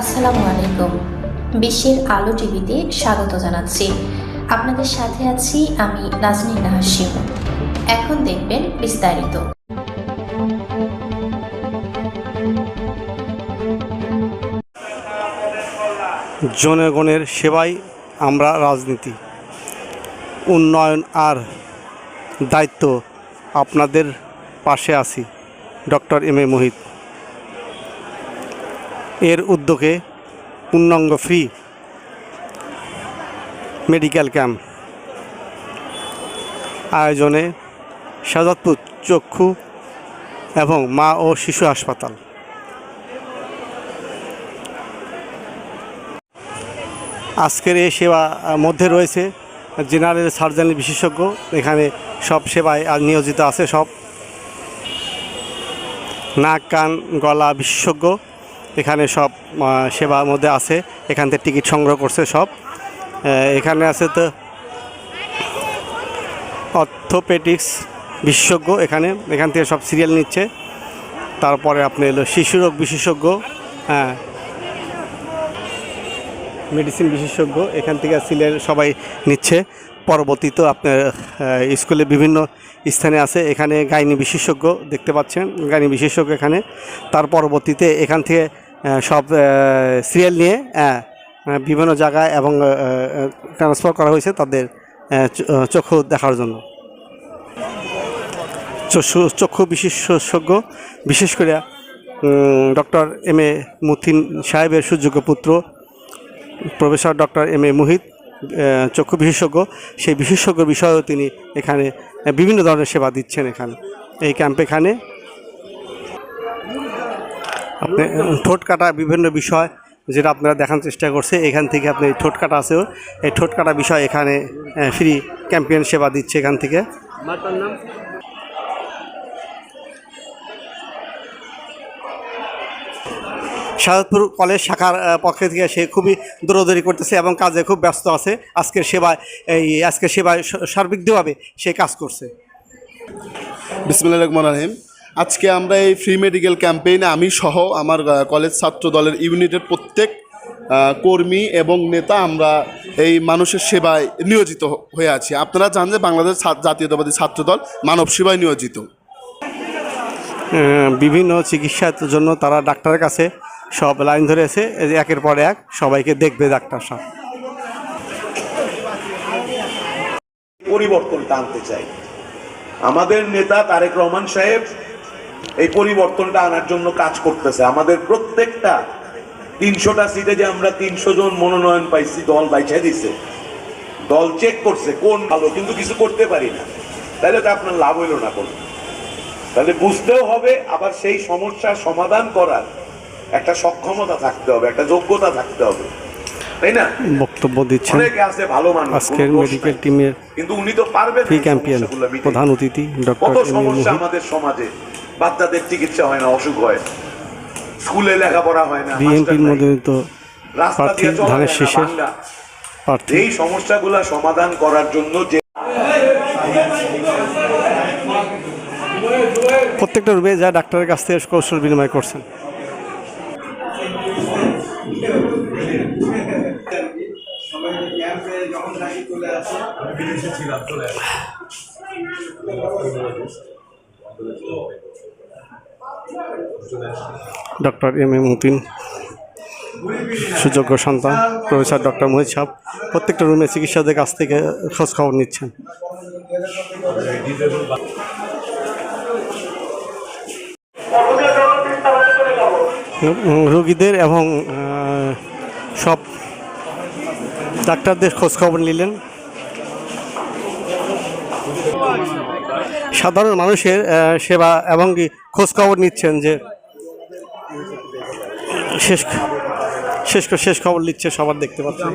আসসালামু আলাইকুম। বিশ্বের আলো টিভিতে স্বাগত জানাচ্ছি। আপনাদের সাথে আছি আমি নাজনীন নাহাসিম এখন দেখবেন বিস্তারিত। জনগণের সেবাই আমরা রাজনীতি। উন্নয়ন আর দায়িত্ব আপনাদের পাশে আছি। Doctor M A Mohit. এর উদ্যোগে পূর্ণাঙ্গ ফ্রি মেডিকেল ক্যাম্প আয়োজনে সাজাদপুর চক্ষু এবং মা ও শিশু হাসপাতাল। আজকের এই সেবা মধ্যে রয়েছে জেনারেল সার্জারি বিশেষজ্ঞ, এখানে সব সেবায় আজ নিয়োজিত আছে সব। নাক, কান, গলা বিশেষজ্ঞ। এখানে সব সেবার মধ্যে আছে। এখান থেকে টিকিট সংগ্রহ করছে সব। এখানে আছে তো অর্থোপেটিক্স বিশেষজ্ঞ এখানে। এখান থেকে সব সিরিয়াল নিচ্ছে। তারপরে আপনি এলো শিশুরোগ বিশেষজ্ঞ। হ্যাঁ। মেডিসিন বিশেষজ্ঞ। এখান থেকে সিলের সবাই নিচ্ছে। পরবর্তীতে আপনার স্কুলে বিভিন্ন স্থানে আছে। এখানে গাইনি বিশেষজ্ঞ দেখতে পাচ্ছেন। গাইনি বিশেষজ্ঞ এখানে। তার পরবর্তীতে এখান থেকে সব সিরিয়াল নিয়ে বিভিন্ন জায়গায় এবং ট্রান্সফার করা হয়েছে তাদের চক্ষু দেখার জন্য। চক্ষু চক্ষু বিশেষজ্ঞ, বিশেষ করে ডক্টর এম এ মুথিন সাহেবের সুযোগ্য পুত্র, professor doctor M A Mohit চক্ষু বিশেষজ্ঞ। সেই বিশেষজ্ঞ বিষয়েও তিনি এখানে বিভিন্ন ধরনের সেবা দিচ্ছেন এখানে, এই ক্যাম্প এখানে। আপনি ঠোঁট কাটা বিভিন্ন বিষয় যেটা আপনারা দেখার চেষ্টা করছে এখান থেকে আপনি ঠোঁট কাটা আছেও এই ঠোঁট কাটা বিষয় এখানে ফ্রি ক্যাম্পিয়ন সেবা দিচ্ছে এখান থেকে। শারদপুর কলেজ শাখার পক্ষে থেকে সে খুবই দৌড়দৌড়ি করতেছে এবং কাজে খুব ব্যস্ত আছে। আজকের সেবায় এই আজকের সেবায় সার্বিকভাবে সে কাজ করছে। বিসমিল্লাহ রহমান রহিম। আজকে আমরা এই ফ্রি মেডিকেল ক্যাম্পেইনে আমি সহ আমার কলেজ ছাত্র দলের ইউনিটের প্রত্যেক কর্মী এবং নেতা আমরা এই মানুষের সেবায় নিয়োজিত হয়ে আছি। আপনারা জানেন যে বাংলাদেশ জাতীয়তাবাদী ছাত্র দল মানব সেবায় নিয়োজিত। বিভিন্ন চিকিৎসার জন্য তারা ডাক্তারের কাছে সব লাইন ধরে যে একের পর এক সবাইকে দেখবে ডাক্তার সব পরিবর্তনটা আনতে চাই। আমাদের নেতা তারেক রহমান সাহেব এই পরিবর্তনটা আনার জন্য কাজ করতেছে। আমাদের প্রত্যেকটা তিনশোটা সিটে যে আমরা তিনশো জন মনোনয়ন পাইছি দল বাইছে দিছে। দল চেক করছে কোন ভালো কিন্তু কিছু করতে পারি না। তাহলে তো আপনার লাভ হইল না কোনো। তাহলে বুঝতেও হবে আবার সেই সমস্যার সমাধান করার একটা সক্ষমতা থাকতে হবে একটা যোগ্যতা থাকতে হবে। তাই না? বক্তব্য দিচ্ছেন অনেকে আছে ভালো মানুষ আজকের মেডিকেল টিমের কিন্তু উনি তো পারবেন। প্রধান অতিথি ডক্টর কত সমস্যা আমাদের সমাজে? বাচ্চাদের চিকিৎসা হয় না অসুখ হয়। স্কুলে লেখাপড়া হয় না বিএনপির মাস্টার নাই। মধ্যে তো রাস্তা প্রার্থী দিয়ে চলা ধানের শীষের প্রার্থী। এই সমস্যাগুলো সমাধান করার জন্য যে প্রত্যেকটা রুমে যা ডাক্তারের কাছ থেকে কৌশল বিনিময় করছেন। ডক্টর এম এ মতিন সুযোগ্য সন্তান, প্রফেসর ডক্টর মোহিত সাহেব, প্রত্যেকটা রুমে চিকিৎসকদের কাছ থেকে খোঁজ খবর নিচ্ছেন রোগীদের এবং সব ডাক্তারদের খোঁজখবর নিলেন। সাধারণ মানুষের সেবা এবং কি খোঁজখবর নিচ্ছেন যে, শেষ শেষ শেষ খবর নিচ্ছে সবার দেখতে পাচ্ছেন।